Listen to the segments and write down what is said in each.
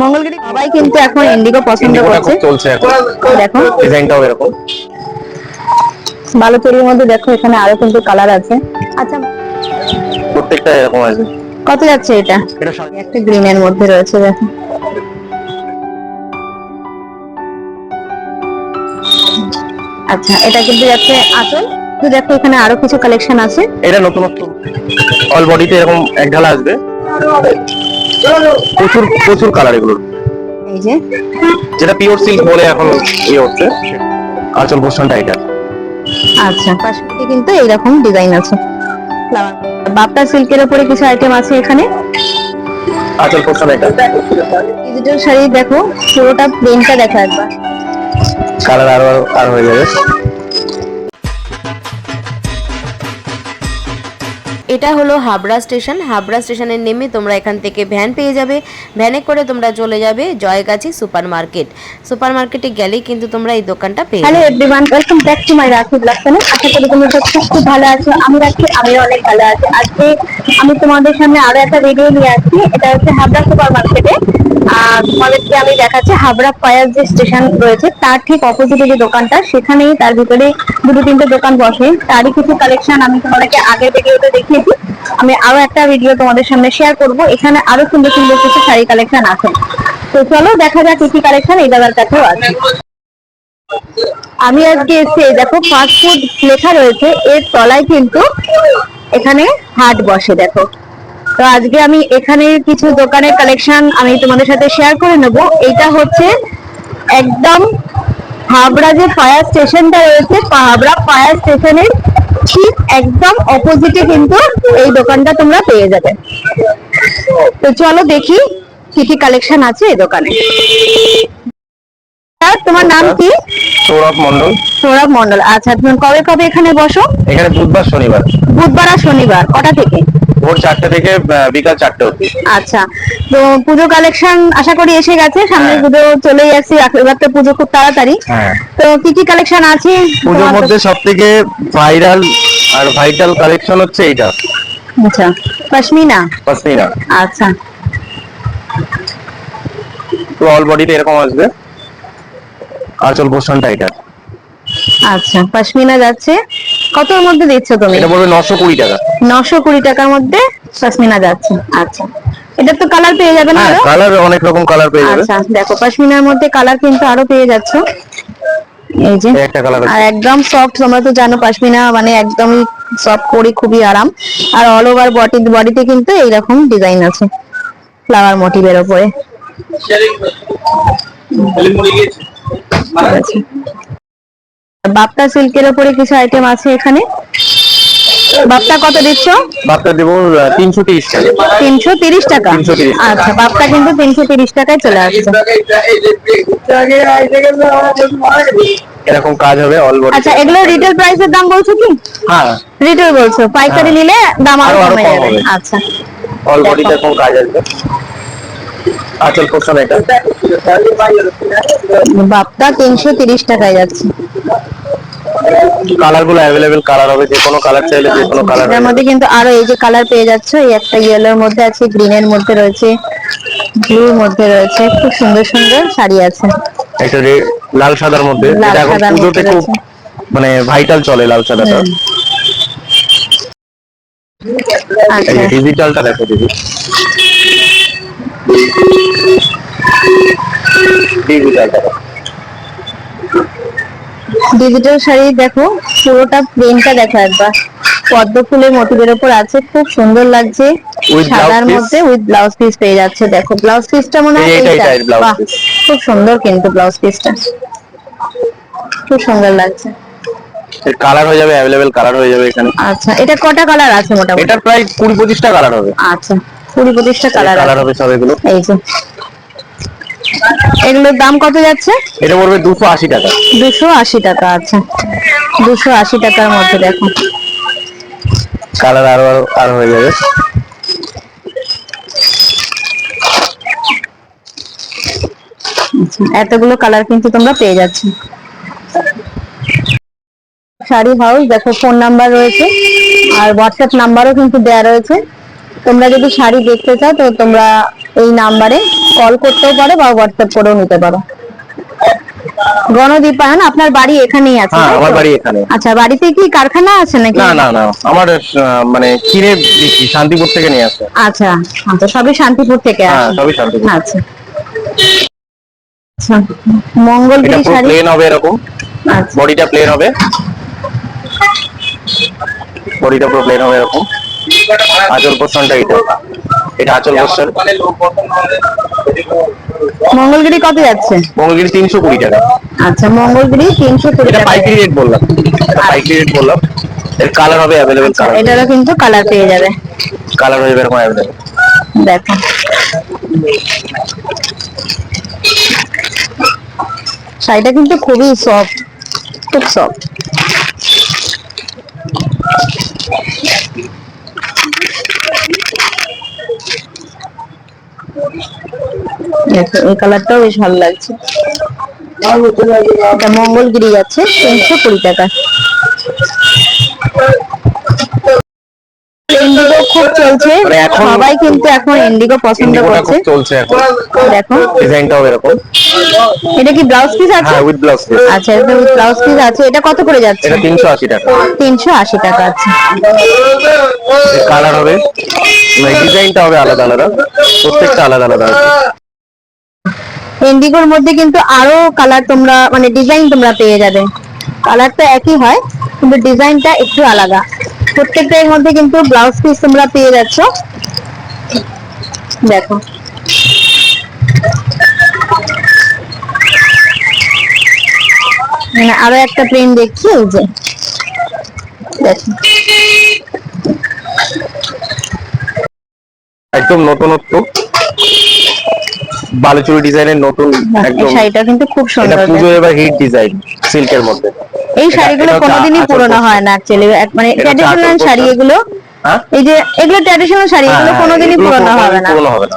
মঙ্গলগিরি সবাই কিন্তু এখন ইন্ডিগো পছন্দ করছে। চলছে এখন। দেখো। ডিজাইনটাও এরকম। বালুচরির মধ্যে দেখো এখানে আরও কিন্তু কালার আছে। আচ্ছা। প্রত্যেকটা এরকম আছে। কত যাচ্ছে এটা? একটা গ্রিনের মধ্যে রয়েছে দেখো। আচ্ছা এটা কিন্তু যাচ্ছে আঁচল। তো দেখো এখানে আরও কিছু কালেকশন আছে। এটা নতুনত্ব। অল বডিতে এরকম এক ঢালা আসবে। প্রচুর প্রচুর কালার এগুলো এই যে। যেটা পিওর সিল্ক বলে এখন ইয়ে হচ্ছে। আঁচল পোর্শনটা এটা। আচ্ছা। পাশে কিন্তু এইরকম ডিজাইন আছে। বাপ্তা সিল্কের উপরে কিছু আইটেম আছে এখানে। আঁচল পোর্শন এটা। ডিজিটাল শাড়ি দেখো পুরোটা প্লেনটা দেখো একবার। কালার আরও আর হয়ে যাবে। এটা হলো হাবড়া স্টেশন। হাবড়া স্টেশনে নেমে তোমরা এখান থেকে ভ্যান পেয়ে যাবে। ভ্যানে করে তোমরা চলে যাবে জয়গাছি সুপার মার্কেট সুপার মার্কেটে গেলেই কিন্তু তোমরা এই দোকানটা পেয়ে hello everyone welcome back to my Rakhi blog channel আশা করি তোমরা সব খুব ভালো আছো আমি রাখি আমি অনেক ভালো আছি। আজকে আমি তোমাদের সামনে আরও একটা ভিডিও নিয়ে আসছি এটা হচ্ছে হাবড়া সুপার মার্কেটে আর তোমাদেরকে আমি দেখাচ্ছি হাবড়া ফায়ার যে স্টেশন রয়েছে তার ঠিক অপোজিটে যে দোকানটা সেখানেই তার ভিতরে দুটো তিনটে দোকান বসে। তারই কিছু কালেকশন আমি তোমাদেরকে আগের ভিডিওতে দেখিয়েছি আমি আরও একটা ভিডিও তোমাদের সামনে শেয়ার করব। এখানে আরও সুন্দর সুন্দর কিছু শাড়ি কালেকশন আছে। তো চলো দেখা যাক কি কালেকশন এই দাদার কাছেও আছে। আমি আজকে এসে দেখো ফাস্ট ফুড লেখা রয়েছে, এর তলায় কিন্তু এখানে হাট বসে, দেখো। তো আজকে আমি এখানে কিছু দোকানের কালেকশন আমি তোমাদের সাথে শেয়ার করে নেব। এটা হচ্ছে একদম হাবড়া যে ফায়ার স্টেশনটা রয়েছে, হাবড়া ফায়ার স্টেশনের ঠিক একদম অপোজিটে কিন্তু এই দোকানটা তোমরা পেয়ে যাবে। তো চলো দেখি কি কি কালেকশন আছে এই দোকানে। নাম কি? সৌরভ মন্ডল সৌরভ মন্ডল আচ্ছা তুমি কবে কবে এখানে বসো? এখানে বুধবার শনিবার। বুধবার আর শনিবার কটা থেকে? ভোর চারটে থেকে বিকাল চারটে অবধি। আচ্ছা তো পুজো কালেকশন আশা করি এসে গেছে। সামনে হ্যাঁ। পুজো চলেই আসছে এবার তো পুজো খুব তাড়াতাড়ি। হ্যাঁ। তো কি কি কালেকশন আছে? পুজোর মধ্যে সব থেকে ভাইরাল আর ভাইটাল কালেকশন হচ্ছে এইটা। আচ্ছা পশমিনা? পশমিনা। আচ্ছা। তো অল বডিতে এরকম আসবে। আঁচল পোর্শনটা এটা। আচ্ছা পশমিনা যাচ্ছে। কতর মধ্যে দিচ্ছ তুমি? এটা পড়বে নশো কুড়ি টাকা। নশো কুড়ি টাকার মধ্যে পশমিনা যাচ্ছে। আচ্ছা এটা তো কালার পেয়ে যাবে না হ্যাঁ কালার অনেক রকম কালার পেয়ে যাবে। আচ্ছা দেখো পশমিনার মধ্যে কালার কিন্তু আরও পেয়ে যাচ্ছে। এই যে একটা কালার আর একদম সফট তোমরা তো জানো পাশমিনা মানে একদমই সফট পরে খুবই আরাম। আর অল ওভার বডি বডিতে কিন্তু এইরকম ডিজাইন আছে ফ্লাওয়ার মোটিভের উপরে ঠিক আছে। বাপ্তা সিল্কের উপরে কিছু আইটেম আছে এখানে? বাপ্তা কত দিচ্ছ? বাচ্চা দেবো তিনশো তিরিশ টাকা। তিনশো তিরিশ টাকা? 330 আচ্ছা বাপ্তা কিন্তু তিনশো তিরিশ টাকায় চলে আসছে। এরকম কাজ হবে অল বডি আচ্ছা এগুলো রিটেল প্রাইসের দাম বলছো কি? হ্যাঁ। রিটেল বলছো পাইকারি হ্যাঁ। নিলে দাম আরও কমে যাবে। আচ্ছা। অল বডিতে এরকম কাজ আসবে আঁচল পোর্শন এটা। বাপ্তা তিনশো তিরিশ টাকায় যাচ্ছে। কালারগুলো অ্যাভেলেবেল কালার হবে যে কোনো কালার চাইলে যে কোনো কালার এটার মধ্যে কিন্তু আরও এই যে কালার পেয়ে যাচ্ছে এই একটা ইয়েলোর মধ্যে আছে গ্রিনের মধ্যে রয়েছে ব্লুর মধ্যে রয়েছে খুব সুন্দর সুন্দর শাড়ি আছে। একটা রে- লাল সাদার মধ্যে এটা এখন পুজোতে খুব মানে ভাইটাল চলে লাল সাদাটা। আচ্ছা। ডিজিটালটা দেখো দিদি। ডিজিটাল শাড়ি দেখো পুরোটা প্রিন্টটা দেখো একবার। পদ্ম ফুলের মোটিভের উপর আছে খুব সুন্দর লাগছে। সাদার মধ্যে উইথ ব্লাউজ পিস পেয়ে যাচ্ছে দেখো। ব্লাউজ পিসটা মনে হয় এইটা। খুব সুন্দর কিন্তু ব্লাউজ পিসটা খুব সুন্দর লাগছে। কালার হয়ে যাবে অ্যাভেলেবেল কালার হয়ে যাবে এখানে। আচ্ছা এটা কটা কালার আছে মোটামুটি? এটার প্রায় কুড়ি পঁচিশটা কালার হবে। আচ্ছা। কুড়ি পঁচিশটা কালার কালার হবে সব এগুলো। এই যে। এগুলোর দাম কত যাচ্ছে? এটা পড়বে দুশো আশি টাকা। দুশো আশি টাকা আচ্ছা। দুশো আশি টাকার মধ্যে দেখো। কালার আরও আরও আরও হয়ে যাবে। আচ্ছা, এতগুলো কালার কিন্তু তোমরা পেয়ে যাচ্ছ। শাড়ি হাউস দেখো ফোন নাম্বার রয়েছে। আর হোয়াটসঅ্যাপ নাম্বারও কিন্তু দেয়া রয়েছে। তোমরা যদি শাড়ি দেখতে চাও তো তোমরা এই নাম্বারে কল করতেও পারো বা হোয়াটসঅ্যাপ করেও নিতে পারো। গণদীপায়ন আপনার বাড়ি এখানেই আছে হ্যাঁ আমার বাড়ি এখানে আচ্ছা বাড়িতে কি কারখানা আছে নাকি? না না না আমার মানে কিনে বিক্রি শান্তিপুর থেকে নিয়ে আসে। আচ্ছা আচ্ছা সবই শান্তিপুর থেকে হ্যাঁ আসে। সবই শান্তিপুর আচ্ছা। আচ্ছা মঙ্গলগিরি শাড়ি? প্লেন হবে এরকম। আচ্ছা। বডিটা প্লেন হবে। বডিটা পুরো প্লেন হবে এরকম। আঁচল পোর্শনটা এটা এটা আঁচল পোর্শন। মঙ্গলগিরি কত যাচ্ছে? মঙ্গলগিরি তিনশো কুড়ি টাকা। আচ্ছা মঙ্গলগিরি তিনশো কুড়ি এটা টাকা। পাইকারি রেট বললাম। পাইকারি রেট বললাম। এর কালার হবে অ্যাভেলেবেল কালার এটারও কিন্তু কালার পেয়ে যাবে। কালার হয়ে যাবে এরকম অ্যাভেলেবেল দেখো। শাড়িটা কিন্তু খুবই সফট খুব সফট এই কালারটাও বেশ ভালো লাগছে। এটা মঙ্গলগিরি যাচ্ছে তিনশো কুড়ি টাকা। ইন্ডিগো খুব চলছে মানে এখন- সবাই কিন্তু এখন ইন্ডিগো পছন্দ করছে। চলছে এখন। দেখো। ডিজাইনটা হবে এরকম। এটা কি ব্লাউজ পিস আছে? হ্যাঁ উইথ ব্লাউজ আচ্ছা এটা ব্লাউজ পিস আছে। এটা কত করে যাচ্ছে? এটা তিনশো আশি টাকা। তিনশো আশি টাকা আছে। কালার হবে মানে ডিজাইনটা হবে আলাদা আলাদা। প্রত্যেকটা আলাদা আলাদা ইন্ডিগোর মধ্যে কিন্তু আরও কালার তোমরা মানে ডিজাইন তোমরা পেয়ে যাবে। কালারটা একই হয়, কিন্তু ডিজাইনটা একটু আলাদা। প্রত্যেকটা এর মধ্যে কিন্তু ব্লাউজ পিস তোমরা পেয়ে যাচ্ছ। দেখো। মানে আরও একটা প্রিন্ট দেখছি, এই যে। দেখো। একদম নতুনত্ব। বালুচুরি ডিজাইনের নতুন একদম শাড়িটা কিন্তু খুব এটা সুন্দর পুজো দেখো। এবার হিট ডিজাইন সিল্কের মধ্যে। এই শাড়িগুলো কোনোদিনই পুরোনো। হয় না অ্যাকচুয়ালি মানে ট্র্যাডিশনাল শাড়ি এগুলো। হ্যাঁ? এই যে এগুলো ট্র্যাডিশনাল শাড়ি হ্যাঁ, এগুলো হ্যাঁ, কোনোদিনই পুরোনো হবে না।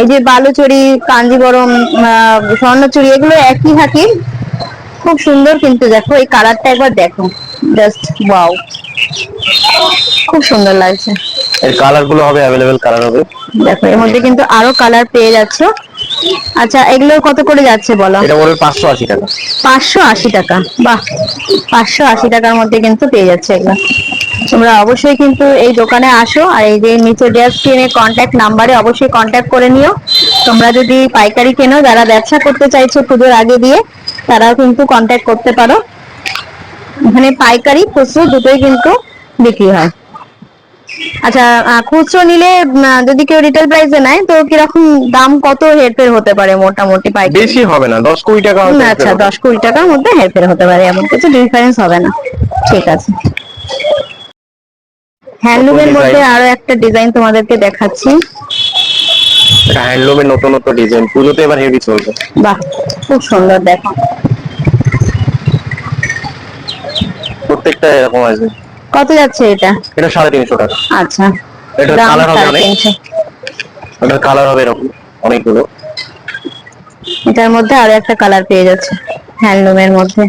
এই যে বালুচুরি কাঞ্জিবরম স্বর্ণচুরি এগুলো একই থাকে খুব সুন্দর কিন্তু দেখো এই কালারটা একবার দেখো। জাস্ট ওয়াও খুব সুন্দর লাগছে। এর কালারগুলো হবে অ্যাভেলেবেল কালার হবে। দেখো এর মধ্যে কিন্তু আরও কালার পেয়ে যাচ্ছ। আচ্ছা এগুলো কত করে যাচ্ছে বলো? এটা বলবে পাঁচশো আশি টাকা। পাঁচশো আশি টাকা বাহ! পাঁচশো আশি টাকার মধ্যে কিন্তু পেয়ে যাচ্ছে এগুলো। তোমরা অবশ্যই কিন্তু এই দোকানে আসো আর এই যে নিচে দেওয়া স্ক্রিনে কন্ট্যাক্ট নাম্বারে অবশ্যই কন্ট্যাক্ট করে নিও। তোমরা যদি পাইকারি কেনো যারা ব্যবসা করতে চাইছো পুজোর আগে দিয়ে তারাও কিন্তু কন্ট্যাক্ট করতে পারো। এখানে পাইকারি খুচরো দুটোই কিন্তু বিক্রি হয়। আচ্ছা খুচরো নিলে যদি কেউ রিটেল প্রাইসে নেয় তো কীরকম দাম কত হেরফের হতে পারে মোটামুটি পাইকারি? বেশি হবে না দশ কুড়ি টাকা আচ্ছা দশ কুড়ি টাকার মধ্যে হেরফের হতে পারে এমন কিছু ডিফারেন্স হবে না। ঠিক আছে। হ্যান্ডলুমের মধ্যে আরও একটা ডিজাইন তোমাদেরকে দেখাচ্ছি। হ্যান্ডলুমের নতুন নতুন ডিজাইন পুজোতে এবার হেভি চলবে। বাহ খুব সুন্দর দেখো। প্রত্যেকটা এরকম আছে কত যাচ্ছে এটা? এটা সাড়ে তিনশো টাকা। আচ্ছা। এটার কালার হবে অনেক। এটার কালার হবে এরকম অনেকগুলো। এটার মধ্যে আরও একটা কালার পেয়ে যাচ্ছে হ্যান্ডলুমের মধ্যে।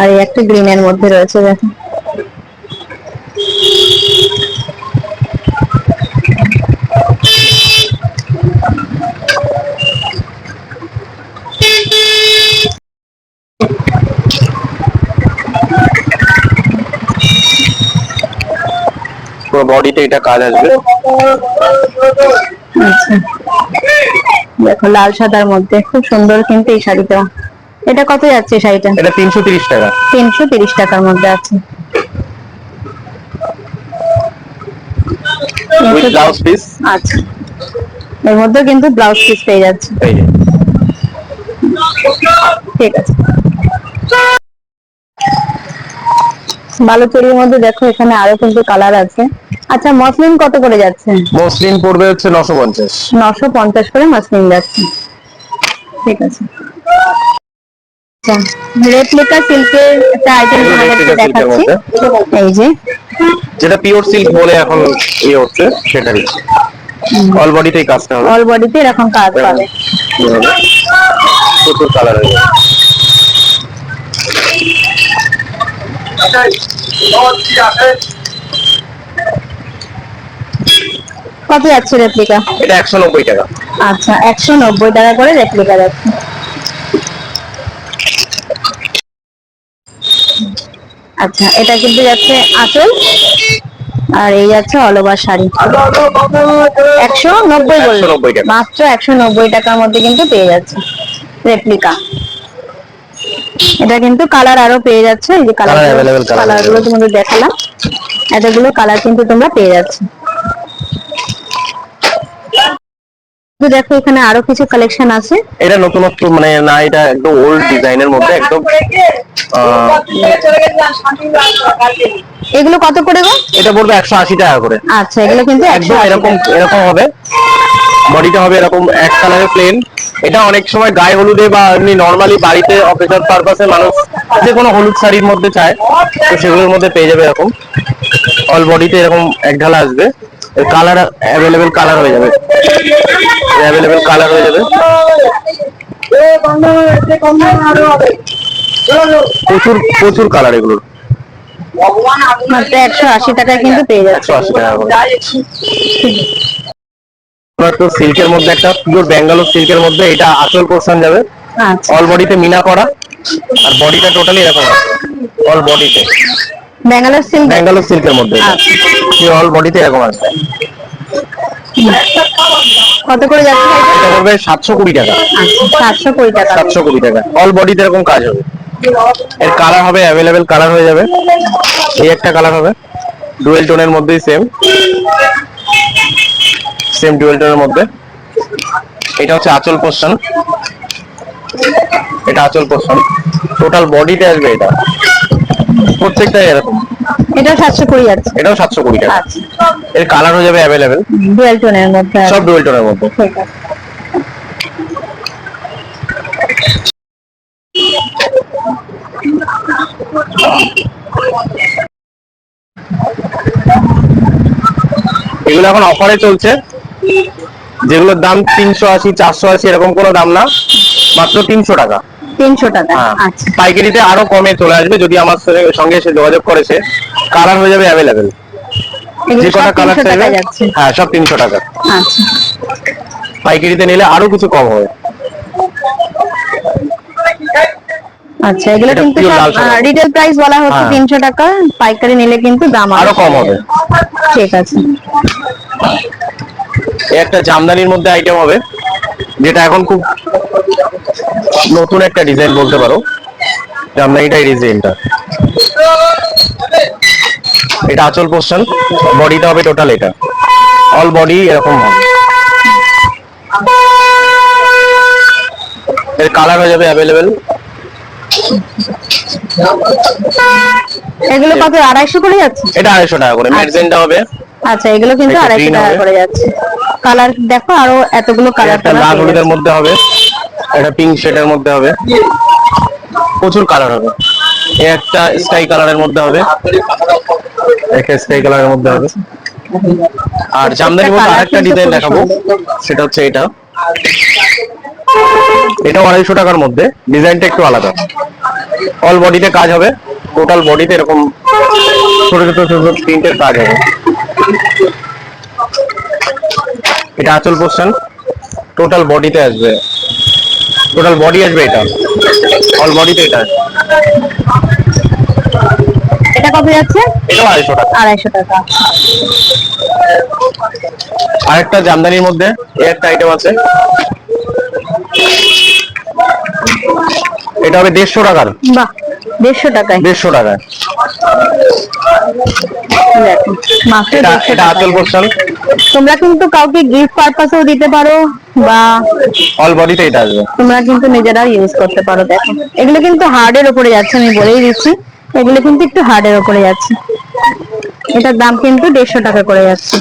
আর এই একটা গ্রিনের মধ্যে রয়েছে দেখো। পুরো বডিতে এটা কাজ আসবে। আচ্ছা। দেখো লাল সাদার মধ্যে। খুব সুন্দর কিন্তু এই শাড়িটা। এটা কত যাচ্ছে শাড়িটা? এটা তিনশো তিরিশ টাকা। তিনশো তিরিশ টাকার মধ্যে আছে। ব্লাউজ পিস আচ্ছা। এর মধ্যে কিন্তু ব্লাউজ পিস পেয়ে যাচ্ছে। ঠিক আছে। বালুচুরির মধ্যে দেখো এখানে আরও কিন্তু কালার আছে। আচ্ছা মসলিন কত করে যাচ্ছে? মসলিন পড়বে হচ্ছে নশো পঞ্চাশ। নশো পঞ্চাশ করে মসলিন যাচ্ছে। ঠিক আছে। আচ্ছা রেপ্লিকা সিল্কের একটা আইটেম দেখাচ্ছি। এই যে। যেটা পিওর সিল্ক বলে এখন ইয়ে হচ্ছে সেটারই অল বডিতেই কাজটা হবে। অল বডিতে এরকম কাজ পাবে প্রচুর কালার হয়ে যাবে কত যাচ্ছে রেপ্লিকা এটা একশো নব্বই টাকা। আচ্ছা একশো নব্বই টাকা করে রেপ্লিকা যাচ্ছে। আচ্ছা এটা কিন্তু যাচ্ছে আঁচল আর এই যাচ্ছে অল ওভার শাড়ি। একশো নব্বই বললে 190 মাত্র একশো নব্বই টাকার মধ্যে কিন্তু পেয়ে যাচ্ছে রেপ্লিকা এটা কিন্তু কালার আরও পেয়ে যাচ্ছে এই যে কালার কালারগুলো তোমাদের দেখালাম। এতগুলো কালার কিন্তু তোমরা পেয়ে যাচ্ছে। তো দেখো এখানে আরও কিছু কালেকশন আছে। এটা নতুনত্ব মানে না এটা একদম ওল্ড ডিজাইনের মধ্যে একদম এগুলো কত করে গো? এটা পড়বে একশো আশি টাকা করে। আচ্ছা এগুলো কিন্তু একদম এরকম এরকম হবে। বডিটা হবে এরকম এক কালারের প্লেন এটা অনেক সময় গায়ে হলুদে বা এমনি নর্মালি বাড়িতে অকেশন পারপাসে মানুষ যে কোনো হলুদ শাড়ির মধ্যে চায় তো সেগুলোর মধ্যে পেয়ে যাবে এরকম। অল বডিতে এরকম এক ঢালা আসবে। কালার অ্যাভেলেবেল কালার হয়ে যাবে। অ্যাভেলেবেল কালার হয়ে যাবে। প্রচুর প্রচুর কালার এগুলোর। মাত্র একশো আশি টাকায় কিন্তু পেয়ে যাচ্ছে একশো আশি টাকা করে আপনার তো সিল্কের মধ্যে একটা পিওর ব্যাঙ্গালোর সিল্কের মধ্যে এটা আচল পোর্শন যাবে। আচ্ছা। অল বডিতে মিনা করা। আর বডিটা টোটালি এরকম। অল বডিতে ব্যাঙ্গালোর সিল্ক ব্যাঙ্গালোর সিল্কের মধ্যে। আচ্ছা। অল বডিতে এরকম আসবে। কত করে যাচ্ছে? এটা করবে সাতশো কুড়ি টাকা। আচ্ছা সাতশো কুড়ি টাকা। সাতশো কুড়ি টাকা। অল বডিতে এরকম কাজ হবে। এর কালার হবে অ্যাভেলেবেল কালার হয়ে যাবে। এই একটা কালার হবে। ডুয়েল টোনের মধ্যেই সেম সেম ডুয়েল টোনের মধ্যে। এটা হচ্ছে আঁচল পোর্শন এটা আঁচল পোর্শন টোটাল বডিতে আসবে এটা। প্রত্যেকটাই এরকম এটা সাতশো কুড়ি যাচ্ছে এটাও সাতশো কুড়ি টাকা। আচ্ছা। এর কালার হয়ে যাবে অ্যাভেলেবেল ডুয়েল টোনের মধ্যে আছে। সব ডুয়েল টোনের মধ্যে। ঠিক আছে। এগুলো এখন অফারে চলছে। যেগুলোর দাম তিনশো আশি চারশো আশি এরকম কোনো দাম না। মাত্র তিনশো টাকা। তিনশো টাকা। হ্যাঁ। আচ্ছা। পাইকারিতে আরও কমে চলে আসবে যদি আমার সঙ্গে- এসে যোগাযোগ করেছে কালার হয়ে যাবে অ্যাভেলেবেল যে কটা কালার চাইবে। হ্যাঁ সব তিনশো টাকা। আচ্ছা। পাইকারিতে নিলে আরও কিছু কম হবে। আচ্ছা এগুলো কিন্তু। রিটেল প্রাইস বলা হচ্ছে হ্যাঁ। তিনশো টাকা পাইকারি নিলে কিন্তু দাম আরও কম হবে। ঠিক আছে। একটা জামদানির মধ্যে আইটেম হবে যেটা এখন খুব নতুন একটা ডিজাইন বলতে পারো। জামদানিটাই ডিজাইনটা এটা আচল পোর্শন বডিটা হবে টোটাল এটা। অল বডি এরকম হবে। এর কালার হয়ে যাবে অ্যাভেলেবেল এগুলো কত আড়াইশো করে যাচ্ছে? এটা আড়াইশো টাকা করে। ম্যাগজিনটা হবে। আচ্ছা এগুলো কিন্তু আড়াইশো টাকা করে যাচ্ছে। কালার দেখো আরও এতগুলো কালার একটা লাল হলুদের মধ্যে হবে একটা পিঙ্ক শেডের মধ্যে হবে। প্রচুর কালার হবে। একটা স্কাই কালারের মধ্যে হবে। একটা স্কাই কালারের মধ্যে হবে। আর জামদানির মধ্যে আরেকটা ডিজাইন দেখাবো। সেটা হচ্ছে এটা। এটা আড়াইশো টাকার মধ্যে। ডিজাইনটা একটু আলাদা। অল বডিতে কাজ হবে। টোটাল বডিতে এরকম ছোট ছোট ছোট ছোট প্রিন্টের কাজ হবে। এটা আঁচল পোর্শন টোটাল বডিতে আসবে। টোটাল বডি আসবে এটা। অল বডিতে এটা। এটা কত যাচ্ছে? এটাও আড়াইশো টাকা। আড়াইশো টাকা। আরেকটা জামদানির মধ্যে এই একটা আইটেম আছে। এটা হবে দেড়শো টাকার। বাহ দেড়শো টাকায়। দেড়শো টাকায়। মাত্র এটা আঁচল। পোর্শন তোমরা কিন্তু কাউকে গিফট পারপাসেও দিতে পারো বা অল বডিতে এটা আসবে। তোমরা কিন্তু নিজেরাও ইউজ করতে পারো দেখো। এগুলো কিন্তু হার্ডের উপরে যাচ্ছে আমি বলেই দিচ্ছি। এগুলো কিন্তু একটু হার্ডের উপরে যাচ্ছে। এটার দাম কিন্তু দেড়শো টাকা করে যাচ্ছে।